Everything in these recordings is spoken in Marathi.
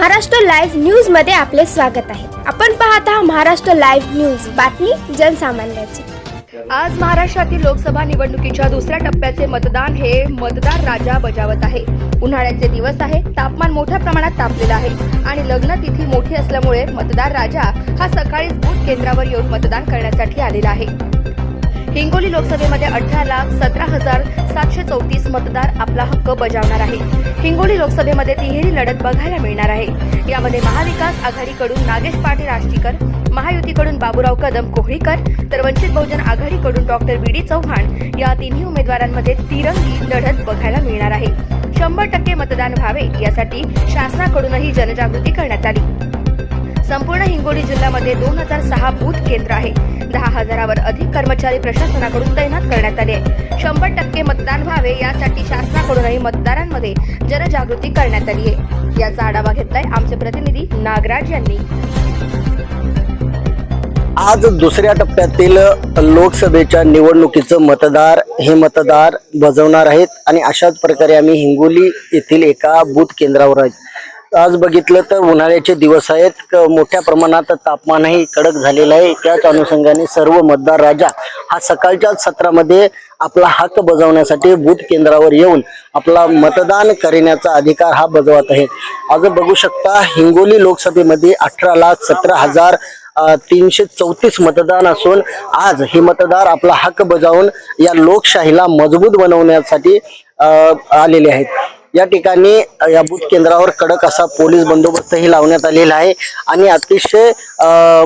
महाराष्ट्र लाईव्ह न्यूजमध्ये आपले स्वागत आहे. आपण पाहत आहात महाराष्ट्र लाईव्ह न्यूज. बातमी जनसामान्याची. आज महाराष्ट्रातील लोकसभा निवडणुकीच्या दुसऱ्या टप्प्याचे मतदान हे मतदार राजा बजावत आहे. उन्हाळ्याचे दिवस आहे तापमान मोठ्या प्रमाणात तापलेलं आहे आणि लग्न तिथी मोठी असल्यामुळे मतदार राजा हा सकाळीच बूथ केंद्रावर येऊन मतदान करण्यासाठी आलेला आहे. हिंगोली लोकसभेमध्ये अठरा लाख सतरा हजार चौतीस मतदार आपला हक्क बजावणार आहे हिंगोली लोकसभेमध्ये तिहेरी लढत बघायला मिळणार आहे. यामध्ये महाविकास आघाडीकडून नागेश पाटील आष्टीकर महायुतीकडून बाबूराव कदम कोहळीकर तर वंचित बहुजन आघाडीकडून डॉक्टर बी डी चव्हाण या तिन्ही उमेदवारांमध्ये तिरंगी लढत बघायला मिळणार आहे. शंभर टक्के मतदान व्हावे यासाठी शासनाकडूनही जनजागृती करण्यात आली. संपूर्ण हिंगोली जिल्ह्यामध्ये दोन हजार सहा बूथ केंद्र आहे. दहा हजारावर अधिक कर्मचारी प्रशासनाकडून तैनात करण्यात आले. शंभर टक्के व्हावे यासाठी शासनाकडूनही मतदारांमध्ये जनजागृती करण्यात आली आहे. याचा आढावा घेतलाय आमचे प्रतिनिधी नागराज यांनी. आज दुसऱ्या टप्प्यातील लोकसभेच्या निवडणुकीचं मतदार हे मतदार बजावणार आहेत आणि अशाच प्रकारे आम्ही हिंगोली येथील एका बूथ केंद्रावर आहेत. आज बघितलं तर उन्हाळ्याचे दिवस आहेत. मोठ्या प्रमाणात तापमानही कडक झालेलं आहे. त्याच अनुषंगाने सर्व मतदार राजा हा सकाळच्या सत्रामध्ये आपला हक्क बजावण्यासाठी बूथ केंद्रावर येऊन आपला मतदान करण्याचा अधिकार हा बजावत आहे. आज बघू शकता हिंगोली लोकसभेमध्ये अठरा लाख सतरा हजार तीनशे चौतीस मतदान असून आज हे मतदार आपला हक्क बजावून या लोकशाहीला मजबूत बनवण्यासाठी आलेले आहेत. या ठिकाणी या बूथ केंद्रावर कडक असा पोलीस बंदोबस्तही लावण्यात आलेला आहे. आणि अतिशय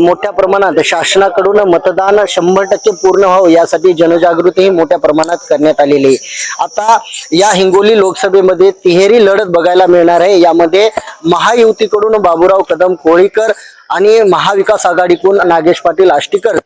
मोठ्या प्रमाणात शासनाकडून मतदान शंभर टक्के पूर्ण व्हावं यासाठी जनजागृतीही मोठ्या प्रमाणात करण्यात आलेली आहे. आता या हिंगोली लोकसभेमध्ये तिहेरी लढत बघायला मिळणार आहे. यामध्ये महायुतीकडून बाबूराव कदम कोळीकर आणि महाविकास आघाडीकडून नागेश पाटील आष्टीकर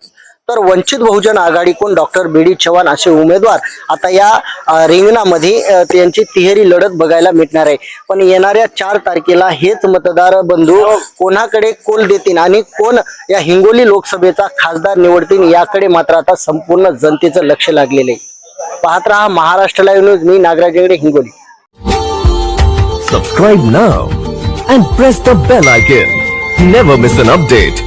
तर वंचित बहुजन आघाडीकडून डॉक्टर बी डी चव्हाण असे उमेदवार आता या रिंगणामध्ये त्यांची तिहेरी लढत बघायला मिळणार आहे. पण येणाऱ्या चार तारखेला हेच मतदार बंधू कोणाकडे कोल देतील आणि कोण या हिंगोली लोकसभेचा खासदार निवडतील याकडे मात्र आता संपूर्ण जनतेचं लक्ष लागलेलं आहे. पाहत राहा Maharashtra live news. Me Nagraj Hingoli. Subscribe now and press the bell icon never miss an update